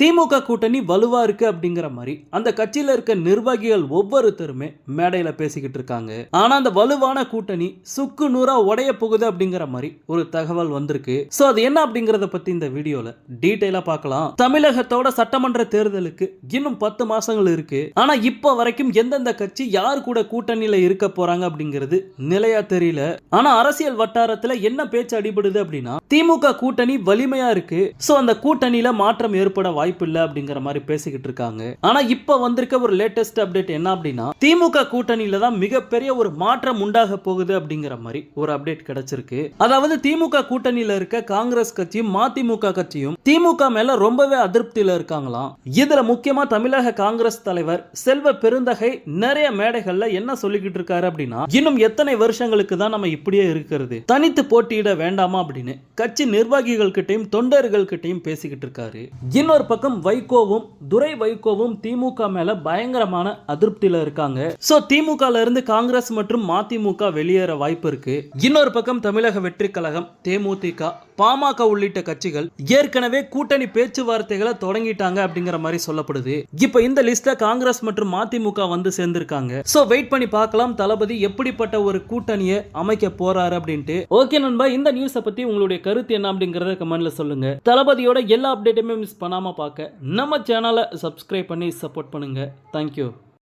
திமுக கூட்டணி வலுவா இருக்கு அப்படிங்கிற மாதிரி அந்த கட்சியில இருக்க நிர்வாகிகள் ஒவ்வொருத்தருமே மேடையில பேசிக்கிட்டு இருக்காங்க. ஆனா அந்த வலுவான கூட்டணி சுக்கு நூறா உடைய போகுது அப்படிங்கிற மாதிரி ஒரு தகவல் வந்திருக்கு. சோ அது என்ன அப்படிங்கறத பத்தி இந்த வீடியோல டீட்டெயிலாக பார்க்கலாம். தமிழகத்தோட சட்டமன்ற தேர்தலுக்கு இன்னும் பத்து மாசங்கள் இருக்கு. ஆனா இப்ப வரைக்கும் எந்தெந்த கட்சி யார் கூட கூட்டணியில் இருக்க போறாங்க அப்படிங்கிறது நிலையா தெரியல. ஆனா அரசியல் வட்டாரத்துல என்ன பேச்சு அடிபடுது அப்படின்னா திமுக கூட்டணி வலிமையா இருக்கு. சோ அந்த கூட்டணியில மாற்றம் ஏற்பட வாய்ப்பு இல்லை அப்படிங்கிற மாதிரி பேசிக்கிட்டு இருக்காங்க. ஆனா இப்ப வந்திருக்க ஒரு லேட்டஸ்ட் அப்டேட் என்ன அப்படின்னா திமுக கூட்டணியில தான் மிகப்பெரிய ஒரு மாற்றம் உண்டாக போகுது அப்படிங்கிற மாதிரி ஒரு அப்டேட் கிடைச்சிருக்கு. அதாவது திமுக கூட்டணியில இருக்க காங்கிரஸ் கட்சியும் மதிமுக கட்சியும் திமுக மேல ரொம்பவே அதிருப்தியில இருக்காங்களாம். இதுல முக்கியமா தமிழக காங்கிரஸ் தலைவர் செல்வ பெருந்தகை நிறைய மேடைகள்ல என்ன சொல்லிக்கிட்டு இருக்காரு அப்படின்னா இன்னும் எத்தனை வருஷங்களுக்கு தான் நம்ம இப்படியே இருக்கிறது? தனித்து போட்டியிட வேண்டாமா அப்படின்னு கட்சி நிர்வாகிகள் கிட்டையும் தொண்டர்கள் கிட்டையும் பேசிக்கிட்டு இருக்காரு. இன்னொரு பக்கம் வைகோவும் துரை வைகோவும் திமுக மேல பயங்கரமான அதிருப்தியில இருக்காங்க. சோ திமுகல இருந்து காங்கிரஸ் மற்றும் மதிமுக வெளியேற வாய்ப்பு இருக்கு. இன்னொரு பக்கம் தமிழக வெற்றி கழகம் தேமுதிக பாமக உள்ளிட்ட கட்சிகள் ஏற்கனவே கூட்டணி பேச்சுவார்த்தைகளை தொடங்கிட்டாங்க அப்படிங்கிற மாதிரி சொல்லப்படுது. இப்ப இந்த லிஸ்ட்ல காங்கிரஸ் மற்றும் மதிமுக வந்து சேர்ந்திருக்காங்க. சோ வெயிட் பண்ணி பார்க்கலாம் தளபதி எப்படிப்பட்ட ஒரு கூட்டணியை அமைக்க போறாரு அப்படின்ட்டு. ஓகே நண்பா இந்த நியூஸை பத்தி உங்களுடைய கருத்து என்ன அப்படிங்கறத கமெண்ட்ல சொல்லுங்க. தளபதியோட எல்லா அப்டேட்டுமே மிஸ் பண்ணாம பார்க்க நம்ம சேனலை சப்ஸ்கிரைப் பண்ணி சப்போர்ட் பண்ணுங்க. தேங்க்யூ